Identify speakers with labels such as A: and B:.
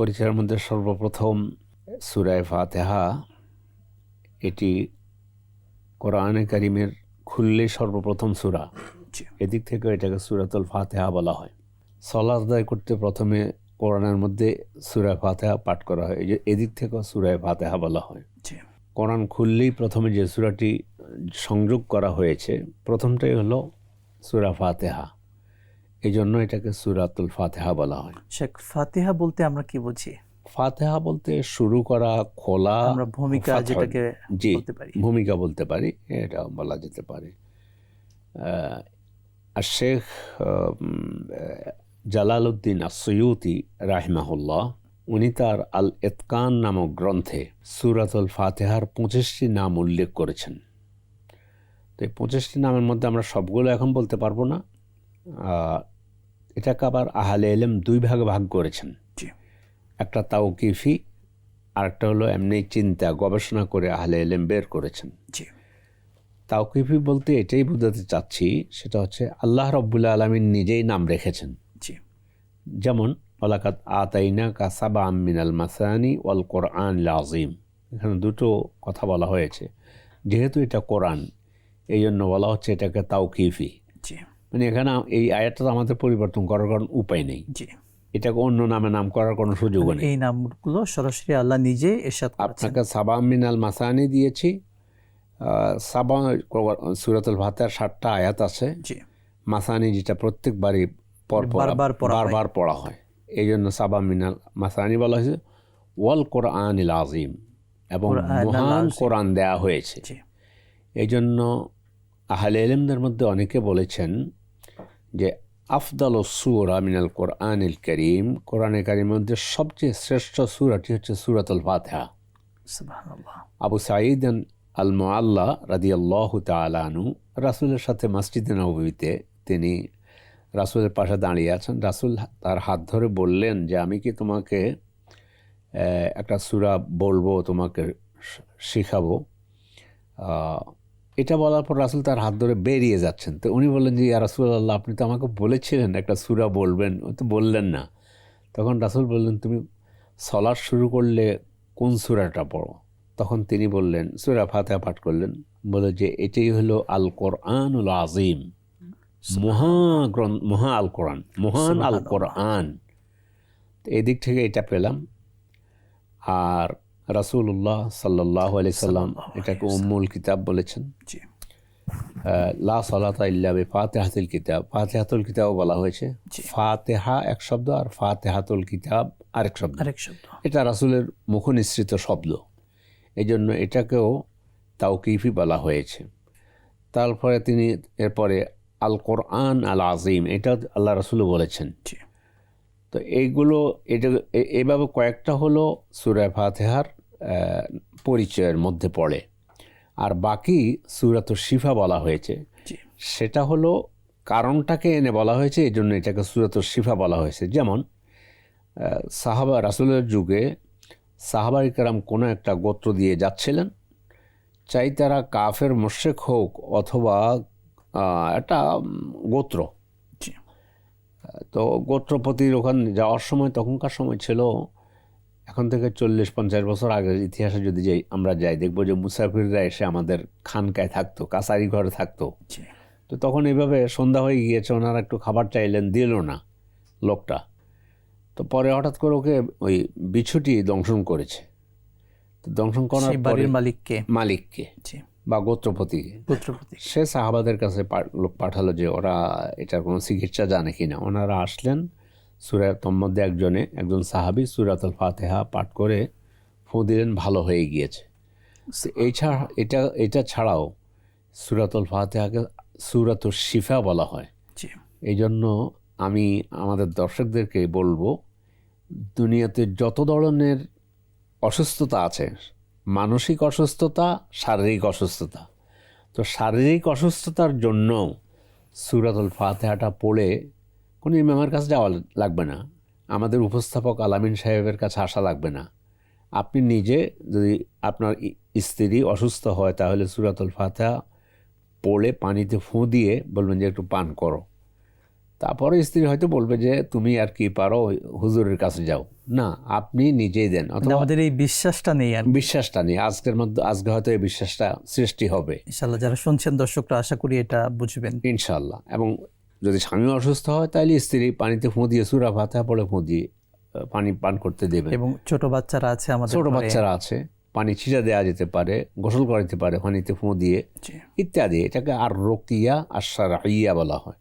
A: পরিচয়ের মধ্যে সর্বপ্রথম সুরায় ফাতেহা এটি কোরআনে কারিমের খুললে সর্বপ্রথম সুরা। এদিক থেকে এটাকে সুরাতুল ফাতেহা বলা হয়। সলাত আদায় করতে প্রথমে কোরআনের মধ্যে সুরায় ফাতেহা পাঠ করা হয়। এই যে এদিক থেকেও সুরায় ফাতেহা বলা হয়। কোরআন খুললেই প্রথমে যে সুরাটি সংযোগ করা হয়েছে প্রথমটাই হলো সুরা ফাতেহা। এই জন্য এটাকে সুরাতুল ফাতেহা বলা হয়।
B: শেখ ফাতেহা বলতে আমরা কি বুঝি?
A: ফাতেহা বলতে শুরু করা খোলা
B: আমরা ভূমিকা যেটাকে বলতে পারি।
A: ভূমিকা বলতে পারি এটা বলা যেতে পারে। আর শেখ জালাল উদ্দিন আসয়ুতি রাহিমাহুল্লাহ উনি তার আল এতকান নামক গ্রন্থে সুরাতুল ফাতেহার পঁচিশটি নাম উল্লেখ করেছেন। তো এই পঁচিশটি নামের মধ্যে আমরা সবগুলো এখন বলতে পারব না। আহ, এটাকে আবার আহলে এলেম দুই ভাগে ভাগ করেছেন।
B: জি।
A: একটা তাওকিফি আরেকটা হলো এমনি চিন্তা গবেষণা করে আহলে এলেম বের করেছেন।
B: জি।
A: তাওকিফি বলতে এটাই বোঝাতে চাচ্ছি সেটা হচ্ছে আল্লাহ রব্বুল্লা আলমিন নিজেই নাম রেখেছেন।
B: জি।
A: যেমন ওলাকাত আতাইনা কাসাবা মিনাল মাসানি ওয়াল কোরআন লাজিম এখানে দুটো কথা বলা হয়েছে। যেহেতু এটা কোরআন এই জন্য বলা হচ্ছে এটাকে তাওকিফি।
B: জি।
A: মানে এখানে এই আয়াতটা তো আমাদের পরিবর্তন করার কোনো উপায় নেই।
B: জি।
A: এটাকে অন্য নামে নাম করার কোনো সুযোগও নেই।
B: এই নামগুলো সরাসরি আল্লাহ নিজে এরশাদ
A: আপনাকে সাবা মিনাল মাসানি দিয়েছি। সাবা সুরাতুল ভাতার ষাটটা আয়াত আছে। মাসানি যেটা প্রত্যেকবারই পর পর
B: বারবার পড়া হয়।
A: বারবার পড়া হয়। এই জন্য সাবা মিনাল মাসানি বলা হয়েছে ওয়াল কোরআন ইল আজিম এবং মহান কোরআন দেয়া হয়েছে। এই জন্য আহলে এলেমদের মধ্যে অনেকে বলেছেন যে আফদাল সুরা মিনাল কোরআন ইল করিম কোরআনে কারিমের মধ্যে সবচেয়ে শ্রেষ্ঠ সুরাটি হচ্ছে সুরাতুল ফাতেহা। আবু সাঈদ আল মোয়াল্লা রাদি আল্লাহ তালানু রাসুলের সাথে মসজিদে নবীতে তিনি রাসুলের পাশে দাঁড়িয়ে আছেন। রাসুল তার হাত ধরে বললেন যে আমি কি তোমাকে একটা সুরা বলব তোমাকে শিখাবো? এটা বলার পর রাসুল তার হাত ধরে বেরিয়ে যাচ্ছেন। তো উনি বললেন যে ইয়া রাসুল আল্লাহ আপনি তো আমাকে বলেছিলেন একটা সুরা বলবেন। ও তো বললেন না। তখন রাসুল বললেন তুমি সলার শুরু করলে কোন সুরাটা পড়ো? তখন তিনি বললেন সুরা ফাতেহা পাঠ করলেন। বলে যে এটাই হলো আল কোরআনুল আজিম মহা গ্রন্থ মহা আল কোরআন মহান আল কোরআন এদিক থেকে এটা পেলাম। আর রাসূলুল্লাহ সাল্লাহ আলি সাল্লাম এটাকে উম্মুল কিতাব বলেছেন।
B: জি।
A: লা সলাতা ইল্লা বে ফাতেহাতুল কিতাব। ফাতেহাতুল কিতাব বলা হয়েছে। ফাতেহা এক শব্দ আর ফাতেহাতুল কিতাব আরেক শব্দ।
B: আরেক শব্দ।
A: এটা রাসূলের মুখনিসৃত শব্দ। এই জন্য এটাকেও তাওকিফি বলা হয়েছে। তারপরে তিনি এরপরে আল কোরআন আল আজিম এটা আল্লাহ রসুলও বলেছেন। তো এইগুলো এটা এভাবে কয়েকটা হলো সুরায় ফাতেহার পরিচয়ের মধ্যে পড়ে। আর বাকি সুরাত শিফা বলা হয়েছে। সেটা হলো কারণটাকে এনে বলা হয়েছে এই জন্য এটাকে সুরাত শিফা বলা হয়েছে। যেমন সাহাবা রাসুলের যুগে সাহাবা ইকরাম কোনো একটা গোত্র দিয়ে যাচ্ছিলেন। চাই তারা কাফের মোশেক হোক অথবা একটা গোত্র। তো গোত্রপতির ওখানে যাওয়ার সময় তখনকার সময় ছিল এখন থেকে চল্লিশ পঞ্চাশ বছর আগের ইতিহাসে যদি যাই আমরা যাই দেখব যে মুসাফিররা এসে আমাদের খানকায় থাকতো কাছারি ঘরে থাকতো। তো তখন এইভাবে সন্ধ্যা হয়ে গিয়েছে ওনারা একটু খাবার চাইলেন দিল না লোকটা। তো পরে হঠাৎ করে ওকে ওই বিছুটি দংশন করেছে। তো দংশন করার
B: বাড়ির মালিককে?
A: মালিককে বা গোত্রপতিকে।
B: গোত্রপতি।
A: সে সাহাবাদের কাছে লোক পাঠালো যে ওরা এটার কোনো চিকিৎসা জানে কি না ওনারা আসলেন সুরা তন্মধ্যে একজনে একজন সাহাবি সুরাতুল ফাতেহা পাঠ করে ফু দিলেন ভালো হয়ে গিয়েছে। এই ছাড়া এটা এটা ছাড়াও সুরাতুল ফাতেহাকে সুরাতুল শিফা বলা হয়। এই জন্য আমি আমাদের দর্শকদেরকে বলব দুনিয়াতে যত ধরনের অসুস্থতা আছে মানসিক অসুস্থতা শারীরিক অসুস্থতা তো শারীরিক অসুস্থতার জন্য সুরাতুল ফাতেহাটা পড়ে কোনো ইমামের কাছে যাওয়া লাগবে না। আমাদের উপস্থাপক আলামিন সাহেবের কাছে আসা লাগবে না। আপনি নিজে যদি আপনার স্ত্রী অসুস্থ হয় তাহলে সুরাতুল ফাতেহা পড়ে পানিতে ফুঁ দিয়ে বলবেন যে একটু পান করো। তারপরে স্ত্রী হয়তো বলবে যে তুমি আর কি পারো হুজুরের কাছে যাও। না আপনি নিজেই দেন
B: আমাদের এই বিশ্বাসটা নেই আর
A: বিশ্বাসটা নেই। আজকের মধ্যে আজকে হয়তো এই বিশ্বাসটা সৃষ্টি হবে।
B: ইনশাল্লাহ যারা শুনছেন দর্শকরা আশা করি এটা বুঝবেন।
A: ইনশাল্লাহ এবং যদি স্বামী অসুস্থ হয় তাহলে স্ত্রী পানিতে ফুঁদিয়ে সুরা ভাতা পড়ে ফুঁ দিয়ে পানি পান করতে দেবে।
B: এবং ছোট বাচ্চারা আছে আমাদের
A: ছোট বাচ্চারা আছে পানি ছিটা দেওয়া যেতে পারে গোসল করা যেতে পারে পানিতে ফুঁ দিয়ে ইত্যাদি। এটাকে আর রকিয়া আর সারাইয়া বলা হয়।